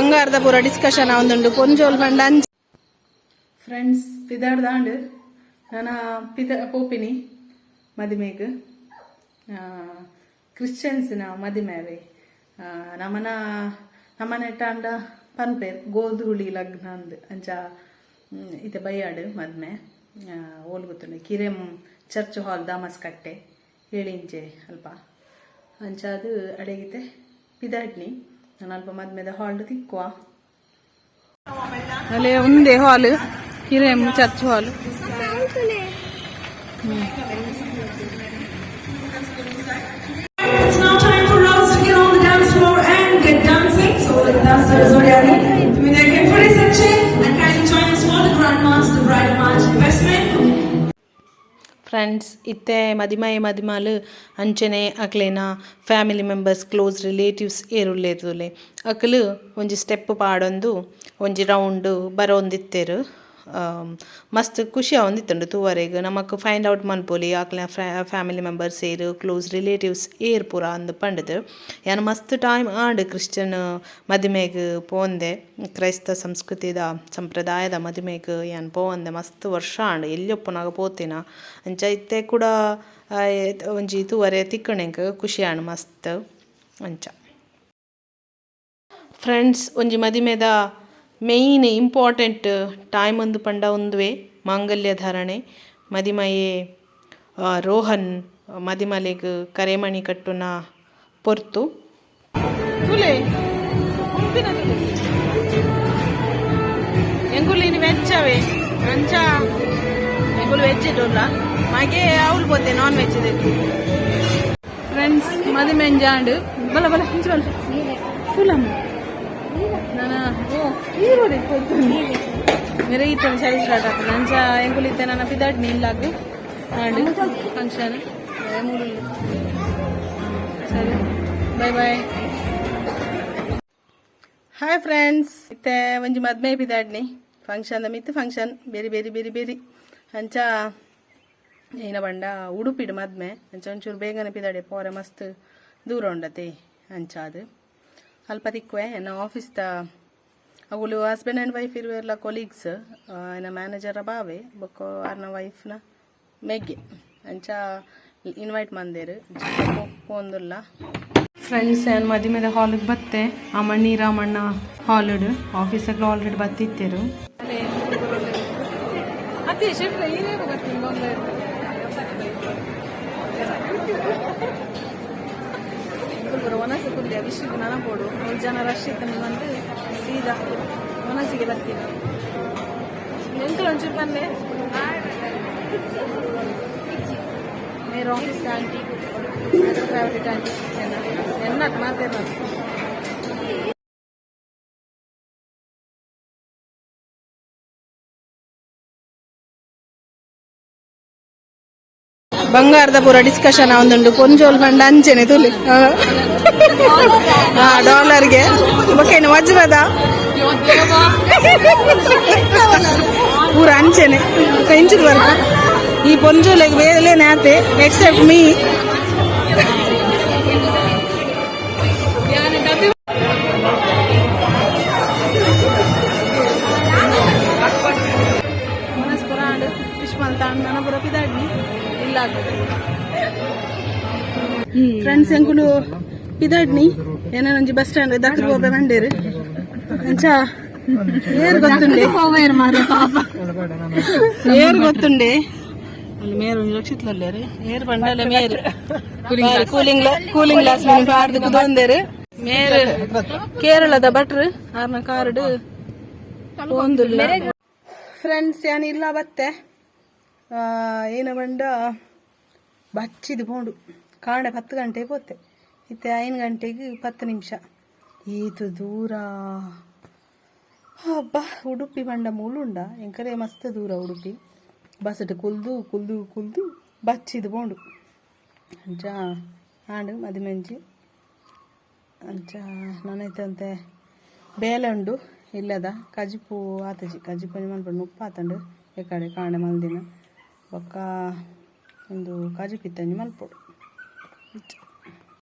ಬಂಗಾರದ ಪೂರ ಡಿಸ್ಕಷನ್ ಆವೊಂದುಂಡು ಪೊಂಜೋಲ್ ಪಂಡ ಫ್ರೆಂಡ್ಸ್ ಪಿದಾಡ್ದಾಂಡ್ ನಾನು ಪಿದ ಪೋಪಿನಿ, ಮದುಮೆಗ್. ಕ್ರಿಶ್ಚಿಯನ್ಸಿನ ಮದಿಮೆವೆ. ನಮ್ಮನ ನಮ್ಮನೆ ಇಟ್ಟಾಂಡ ಪನ್ಪೇರ್ ಗೋಧುಳಿ ಲಗ್ನ ಅಂದ್ ಅಂಚ ಇತ್ತೆ ಬೈಯಾಡು ಮದ್ಮೆ. ಓಲ್ ಗೊತ್ತುಂಡು ಕಿರೆಂ ಚರ್ಚ್ ಹಾಲ್ ದಾಮಸ್ ಕಟ್ಟೆ ಹೇಳಿಂಚೆ ಅಲ್ಪ. ಅಂಚ ಅದು ಅಡೆಗಿತೆ. ಪಿದಾಡ್ನಿ. ನಾನು ಅಲ್ಪ ಮದ್ಮೆದ ಹಾಲ್ ತಿಕ್ಕುವ ಅಲ್ಲೇ ಒಂದೇ ಹಾಲ್ ಕಿರೆಂ ಚರ್ಚ್ ಹಾಲ್ It's ಫ್ರೆಂಡ್ಸ್ ಇತ್ತೆ ಮದಿಮಾಯಿ ಮದಿಮಾಲು ಅಂಚನೆ ಅಕ್ಲೇನ ಫ್ಯಾಮಿಲಿ ಮೆಂಬರ್ಸ್ ಕ್ಲೋಸ್ ರಿಲೇಟಿವ್ಸ್ ಏರುಲ್ಲೇತುಲೆ ಅಕ್ಲು ಒಂಜಿ ಸ್ಟೆಪ್ ಪಾಡೊಂದು ಒಂಜಿ ರೌಂಡ್ ಬರೋಂದಿತ್ತೆರು ಮಸ್ತ್ ಖುಷಿ ಆವೊಂದಿತ್ತುಂಡು ತೂವರೆಗ್. ನಮಕ್ ಫೈಂಡ್ ಔಟ್ ಮನ್ಪೊಲಿ ಆಕ್ಲ ಫ್ಯಾಮಿಲಿ ಮೆಂಬರ್ಸ್ ಏರು ಕ್ಲೋಸ್ ರಿಲೇಟಿವ್ಸ್ ಏರ್ ಪೂರ ಅಂದ್ ಪಂಡದು. ಯಾನ್ ಮಸ್ತ್ ಟೈಮ್ ಆಂಡ್ ಕ್ರಿಶ್ಚಿಯನ್ ಮದುಮೆಗ್ ಪೋಂದೆ. ಕ್ರೈಸ್ತ ಸಂಸ್ಕೃತಿದ ಸಂಪ್ರದಾಯದ ಮದುಮೆಗ್ ಯಾನ್ ಪೋವಂದೆ ಮಸ್ತ್ ವರ್ಷ ಆಂಡ್ ಎಲ್ಲಿಯೊಪ್ಪನಾಗ ಪೋತಿನ. ಅಂಚ ಇತ್ತೆ ಕೂಡ ಒಂಜಿ ತೂವರೆ ತಿಕ್ಕಣೆಗ್ ಖುಷಿ ಆಂಡ್ ಮಸ್ತ್ ಅಂಚ. ಫ್ರೆಂಡ್ಸ್ ಒಂಜಿ ಮದಿಮೆದ ಮೇಯ್ನ್ ಇಂಪಾರ್ಟೆಂಟ್ ಟೈಮ್ ಒಂದು ಪಂಡ ಒಂದುವೆ ಮಾಂಗಲ್ಯ ಧಾರಣೆ ಮದಿಮಯೆ ಆ, ರೋಹನ್ ಮದಿಮಲೆಗ್ ಕರೆಮಣಿ ಕಟ್ಟುನ ಪೊರ್ತು ತುಲೆ ಎಂಗುಲಿನ ವೆಚ್ಚವೇ ಅಂಚ ಎಂಗುಲು ವೆಜ್ ಇಡೋಲ್ಲ ಮಾಗೆ ಅವಳು పోతే ನಾನ್ ವೆಜ್ ಇದೆ ಫ್ರೆಂಡ್ಸ್ ಮದಿ ಮೆಂಜಾಂಡ್ ಬಲ ಬಲ ಹಿಂಚ ಬಲ ತುಲಮ್ಮ ನಾನು ಓ ಈರೋಡಿ मेरे इतने सारी स्टार्ट ಆಗ್ತದೆ ನಂಚ ಎಂಗುಲಿತ್ತೆ ನನ್ನ ಪಿದಾಡ್ ನಿಲ್ಲಾಗು ಆಂಡ್ ಫಂಕ್ಷನ್ ಸರಿ ಬಾಯ್ ಬಾಯ್ ಹಾಯ್ ಫ್ರೆಂಡ್ಸ್ ಇತ್ತೆ ಒಂಜಿ ಮದ್ಮೆ ಪಿದಾಡ್ನಿ ಫಂಕ್ಷನ್ ಮಿತ್ ಫಂಕ್ಷನ್ ಬೇರೆ ಬೇರೆ ಬೇರೆ ಬೇರೆ ಅಂಚ ಏನ ಬಂಡ ಉಡುಪಿಡು ಮದ್ಮೆ ಅಂಚ ಒಂಚೂರು ಬೇಗನೆ ಪಿದಾಡೆ ಪೋರೆ ಮಸ್ತ್ ದೂರ ಉಂಡತೆ ಅಂಚ ಅದು ಅಲ್ಪ ತಿಕ್ಕುವೆ ನನ್ನ ಆಫೀಸ್ದ ಅವಳು ಹಸ್ಬೆಂಡ್ ಆ್ಯಂಡ್ ವೈಫ್ ಇರುವೆಲ್ಲ ಕೊಲೀಗ್ಸ್ ನನ್ನ ಮ್ಯಾನೇಜರ ಬಾವೆ ಬೊಕ್ಕ ಅರ್ನ ವೈಫ್ನ ಮೆಗ್ಗೆ. ಅಂಚ ಇನ್ವೈಟ್ ಮಂದೇರು. ಪೋಂದುಲ್ಲ ಫ್ರೆಂಡ್ಸ್ ಏನು ಮದುವೆದ ಹಾಲಿಗೆ ಬತ್ತೆ? ಅಮ್ಮಣ್ಣಿ ರಾಮಣ್ಣ ಹಾಲಿಡು ಆಫೀಸಲ್ಲಿ ಆಲ್ರೆಡಿ ಬತ್ತಿತ್ತೇರು. ಒನಸು ಕುಲ್ಯ ವಿಶ್ವಕ್ಕೆ ನನಪೋಡು ಮೂರು ಜನ ರಶ್ ಇತ್ತು ಬಂದು ಸೀದಾ ಒನಸಿಗೆ ಬರ್ತೀನಿ ಎಂಟು ಒಂಚೂರು ಬಂದೆ ಮೇರೆ ಆಫೀಸ್ ಆಂಟಿ ಫೇವ್ರೇಟ್ ಆಂಟಿ ಎನ್ನಕ್ಕೆ ಮಾತಾಡೋದು ಬಂಗಾರದ ಪೂರ ಡಿಸ್ಕಷನ್ ಆವೊಂದುಂಡು ಪೊಂಜೋಲ್ ಪಂಡ ಅಂಚೆನೆ ತುಲಿ ಹಾ ಡಾಲರ್ಗೆ ಬೊಕೇನು ವಜ್ರದ ಪೂರ ಅಂಚೆನೆ ಇಂಚಿದ ವರ್ಗ ಈ ಪೊಂಜೋಲೆಗ್ ಬೇರೆ ನ್ಯಾತೆ ಎಕ್ಸೆಪ್ಟ್ ಮೀ ಮನಸ್ಪುರ ಆಂಡ್ ವಿಶ್ಮಲ್ ತಾಂಡ್ ನನ್ನ Friends ಎಂಕುಲು ಪಿದಾಡ್ನಿ. ಏನೊಂಜಿ ಬಸ್ ಸ್ಟ್ಯಾಂಡ್ ದಕ್ಕರು ಹೋಗ ಬಂಡೇರು ಅಂಚ ಏರ್ ಗೊತ್ತುಂಡೆ. ಏರ್ ಗೊತ್ತುಂಡೆ. ಅಲ್ಲಿ ಮೇರು ಒಂಜಿ ರಕ್ಷಿತ್ಲಲ್ಲೇರು ಏರ್ ಬಂಡಲೆ ಮೇರ್. ಕೂಲಿಂಗ್ ಕೂಲಿಂಗ್ ಗ್ಲಾಸ್ ಪಾಡ್ದು ಕುದೊಂದೇರು ಮೇರ್ ಕೇರಳದ ಭಟ್ರು ಆರ್ನ ಕಾರ್ಡ್. ಫ್ರೆಂಡ್ಸ್ ಏನಿಲ್ಲ ಬತ್ತೆ. ಏನ ಬಂಡ ಬಚ್ಚಿದು ಪೋಂಡು. ಕಾಣೆ ಹತ್ತು ಗಂಟೆಗೆ ಪೋತೆ ಇತ್ತೆ ಐದು ಗಂಟೆಗೆ ಪತ್ತು ನಿಮಿಷ. ಈತು ದೂರ. ಹಬ್ಬ, ಉಡುಪಿ ಬಂಡ ಮೂಳುಂಡ ಎಂಕರೆ ಮಸ್ತ್ ದೂರ ಉಡುಪಿ. ಬಸಟ್ ಕುಲ್ದು ಕುಲ್ದು ಕುಲ್ದು ಬಚ್ಚಿದ ಪೋಂಡು. ಅಂಚ, ಆಂಡು ಮದಿಮೆಂಚಿ ಅಂಚ ನನೈತಂತೆ ಬೇಲೆ ಉಂಡು ಇಲ್ಲದ. ಕಜಿಪು ಆತಜಿ. ಕಜಿಪು ಮನ್ಪಡು ಉಪ್ಪು ಆತಂಡು ಈ ಕಾಣೆ ಮಲ್ದಿನ ಬೊಕ್ಕ ಒಂದು ಕಾಜು ಪಿತ್ತಂಜಿ ಮಲ್ಪೊಡು.